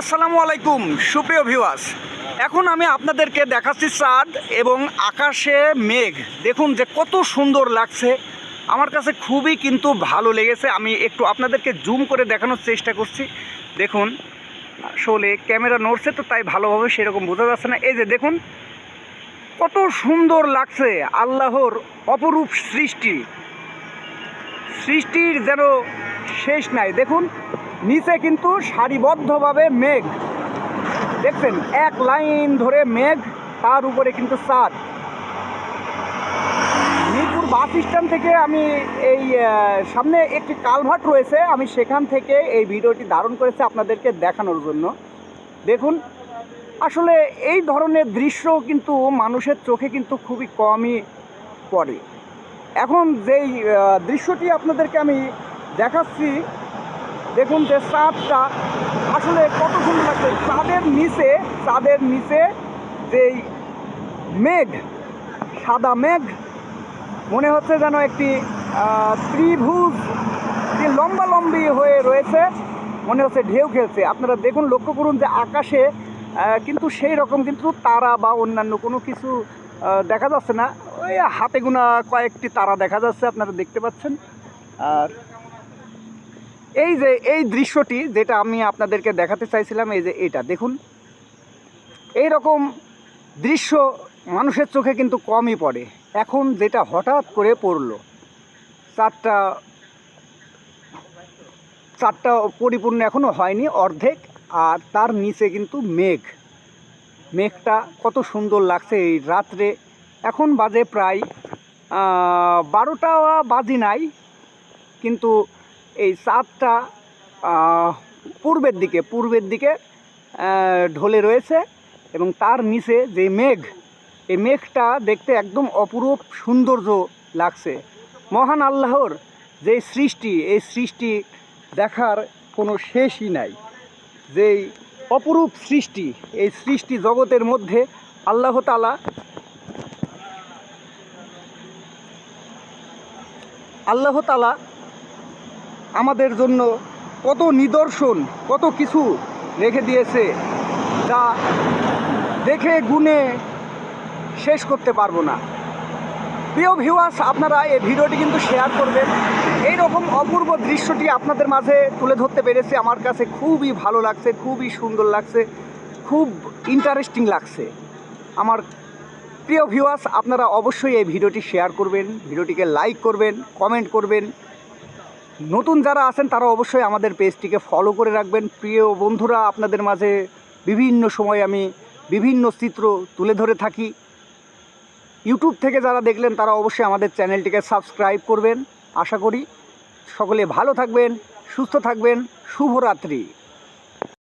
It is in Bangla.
আসসালামু আলাইকুম, সুপ্রিয় ভিউয়ার্স এখন আমি আপনাদেরকে দেখাচ্ছি চাঁদ এবং আকাশে মেঘ। দেখুন যে কত সুন্দর লাগছে। আমার কাছে খুবই কিন্তু ভালো লেগেছে। আমি একটু আপনাদেরকে জুম করে দেখানোর চেষ্টা করছি। দেখুন, আসলে ক্যামেরা নড়ছে তো, তাই ভালোভাবে সেরকম বোঝা যাচ্ছে না। এই যে দেখুন, কত সুন্দর লাগছে আল্লাহর অপরূপ সৃষ্টি। সৃষ্টির যেন শেষ নাই। দেখুন, নিচে কিন্তু সারিবদ্ধভাবে মেঘ। দেখছেন, এক লাইন ধরে মেঘ, তার উপরে কিন্তু চাঁদ মিরপুর বাস স্ট্যান্ড থেকে আমি এই সামনে একটি কালভার্ট রয়েছে। আমি সেখান থেকে এই ভিডিওটি ধারণ করেছি আপনাদেরকে দেখানোর জন্য। দেখুন, আসলে এই ধরনের দৃশ্য কিন্তু মানুষের চোখে কিন্তু খুবই কমই পড়ে। এখন যেই দৃশ্যটি আপনাদেরকে আমি দেখাচ্ছি। দেখুন যে চাঁদটা আসলে কত সুন্দর লাগছে চাঁদের নিচে চাঁদের নিচে যেই মেঘ, সাদা মেঘ, মনে হচ্ছে যেন একটি ত্রিভুজ যে লম্বা লম্বি হয়ে রয়েছে, মনে হচ্ছে ঢেউ খেলছে। আপনারা দেখুন, লক্ষ্য করুন যে আকাশে কিন্তু সেই রকম কিন্তু তারা বা অন্যান্য কোনো কিছু দেখা যাচ্ছে না। ওই হাতে গোনা কয়েকটি তারা দেখা যাচ্ছে, আপনারা দেখতে পাচ্ছেন। আর এই যে, এই দৃশ্যটি যেটা আমি আপনাদেরকে দেখাতে চাইছিলাম, এই যে এটা, দেখুন। এই রকম দৃশ্য মানুষের চোখে কিন্তু কমই পড়ে। এখন যেটা হঠাৎ করে পড়ল, চারটা চারটা পরিপূর্ণ এখনও হয়নি, অর্ধেক, আর তার নিচে কিন্তু মেঘ। মেঘটা কত সুন্দর লাগছে এই রাত্রে। এখন বাজে প্রায় বারোটা বাজি নাই, কিন্তু এই চাঁদটা পূর্বের দিকে পূর্বের দিকে ঢলে রয়েছে এবং তার নিচে যে মেঘ, এই মেঘটা দেখতে একদম অপরূপ সৌন্দর্য লাগছে। মহান আল্লাহর যে সৃষ্টি, এই সৃষ্টি দেখার কোনো শেষই নাই। যেই অপরূপ সৃষ্টি, এই সৃষ্টি জগতের মধ্যে আল্লাহ তালা আল্লাহ তালা আমাদের জন্য কত নিদর্শন, কত কিছু রেখে দিয়েছে যা দেখে গুনে শেষ করতে পারব না। প্রিয় ভিউয়ার্স আপনারা এই ভিডিওটি কিন্তু শেয়ার করবেন। এই রকম অপূর্ব দৃশ্যটি আপনাদের মাঝে তুলে ধরতে পেরেছি। আমার কাছে খুবই ভালো লাগছে, খুবই সুন্দর লাগছে, খুব ইন্টারেস্টিং লাগছে। আমার প্রিয় ভিউয়ার্স আপনারা অবশ্যই এই ভিডিওটি শেয়ার করবেন, ভিডিওটিকে লাইক করবেন কমেন্ট করবেন। নতুন যারা আছেন, তারা অবশ্যই আমাদের পেজটিকে ফলো করে রাখবেন। প্রিয় বন্ধুরা, আপনাদের মাঝে বিভিন্ন সময় আমি বিভিন্ন চিত্র তুলে ধরে থাকি। ইউটিউব থেকে যারা দেখলেন, তারা অবশ্যই আমাদের চ্যানেলটিকে সাবস্ক্রাইব করবেন। আশা করি সকলে ভালো থাকবেন, সুস্থ থাকবেন। শুভরাত্রি।